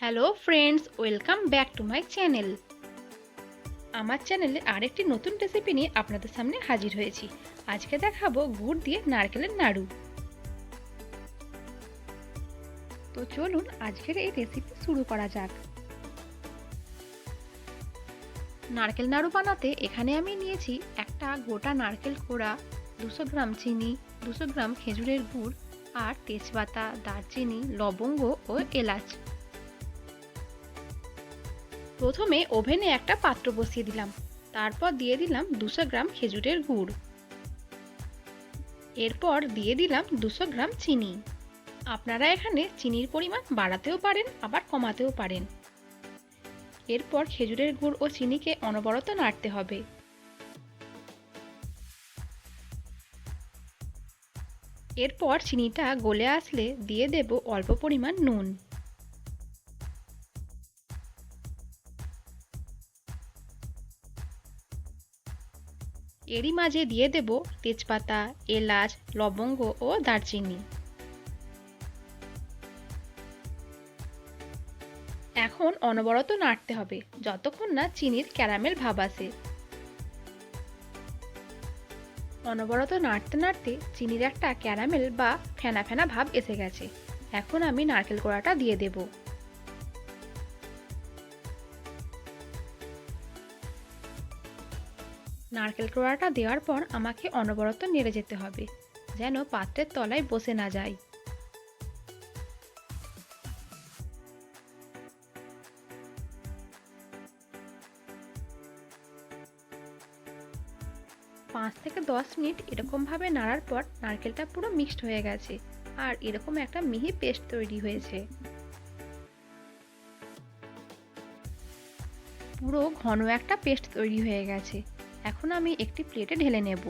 Hello friends, welcome back to my channel. আমার চ্যানেলে আরেকটি নতুন রেসিপি নিয়ে আপনাদের সামনে হাজির হয়েছি। আজকে দেখাবো গুড় দিয়ে নারকেলের নাড়ু। তো চলুন আজকের এই রেসিপি শুরু করা যাক। নারকেল নাড়ু বানাতে এখানে আমি নিয়েছি একটা গোটা নারকেল কোড়া, দুশো গ্রাম চিনি, দুশো গ্রাম খেজুরের গুড় আর তেজপাতা, দারচিনি, লবঙ্গ ও এলাচ। প্রথমে ওভেনে একটা পাত্র বসিয়ে দিলাম। তারপর দিয়ে দিলাম দুশো গ্রাম খেজুরের গুড়। এরপর দিয়ে দিলাম দুশো গ্রাম চিনি। আপনারা এখানে চিনির পরিমাণ বাড়াতেও পারেন, আবার কমাতেও পারেন। এরপর খেজুরের গুড় ও চিনিকে অনবরত নাড়তে হবে। এরপর চিনিটা গলে আসলে দিয়ে দেব অল্প পরিমাণ নুন। এরই মাঝে দিয়ে দেব তেজপাতা, এলাচ, লবঙ্গ ও দারচিনি। এখন অনবরত নাড়তে হবে, যতক্ষণ না চিনির ক্যারামেল ভাব আসে। অনবরত নাড়তে নাড়তে চিনির একটা ক্যারামেল বা ফেনা ফেনা ভাব এসে গেছে। এখন আমি নারকেল কোড়াটা দিয়ে দেব। নারকেল কোড়াটা দেওয়ার পর আমাকে অনবরত নেড়ে যেতে হবে, যেন পাত্রের তলায় বসে না যায় পাঁচ থেকে দশ মিনিট এরকমভাবে নাড়ার পর নারকেলটা পুরো মিক্সড হয়ে গেছে, আর এরকম একটা মিহি পেস্ট তৈরি হয়েছে। পুরো ঘন একটা পেস্ট তৈরি হয়ে গেছে। এখন আমি একটি প্লেটে ঢেলে নেব।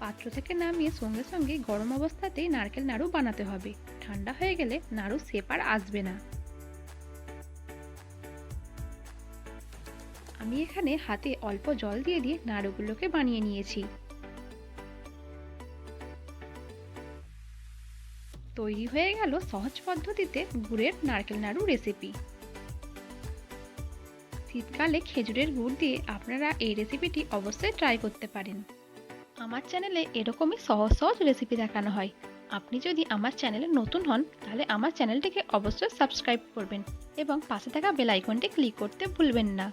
পাত্র থেকে নামিয়ে সঙ্গে সঙ্গে গরম অবস্থাতেই নারকেল নাড়ু বানাতে হবে। ঠান্ডা হয়ে গেলে নাড়ু শেপ আর আসবে না। আমি এখানে হাতে অল্প জল দিয়ে দিয়ে নাড়ুগুলোকে বানিয়ে নিয়েছি। তৈরি হয়ে গেল সহজ পদ্ধতিতে গুড়ের নারকেল নাড়ু রেসিপি শীতকালে খেজুরের গুড় দিয়ে আপনারা এই রেসিপিটি অবশ্যই ট্রাই করতে পারেন। আমার চ্যানেলে এরকমই সহজ সহজ রেসিপি দেখানো হয়। আপনি যদি আমার চ্যানেলে নতুন হন, তাহলে আমার চ্যানেলটিকে অবশ্যই সাবস্ক্রাইব করবেন এবং পাশে থাকা বেল আইকনটি ক্লিক করতে ভুলবেন না।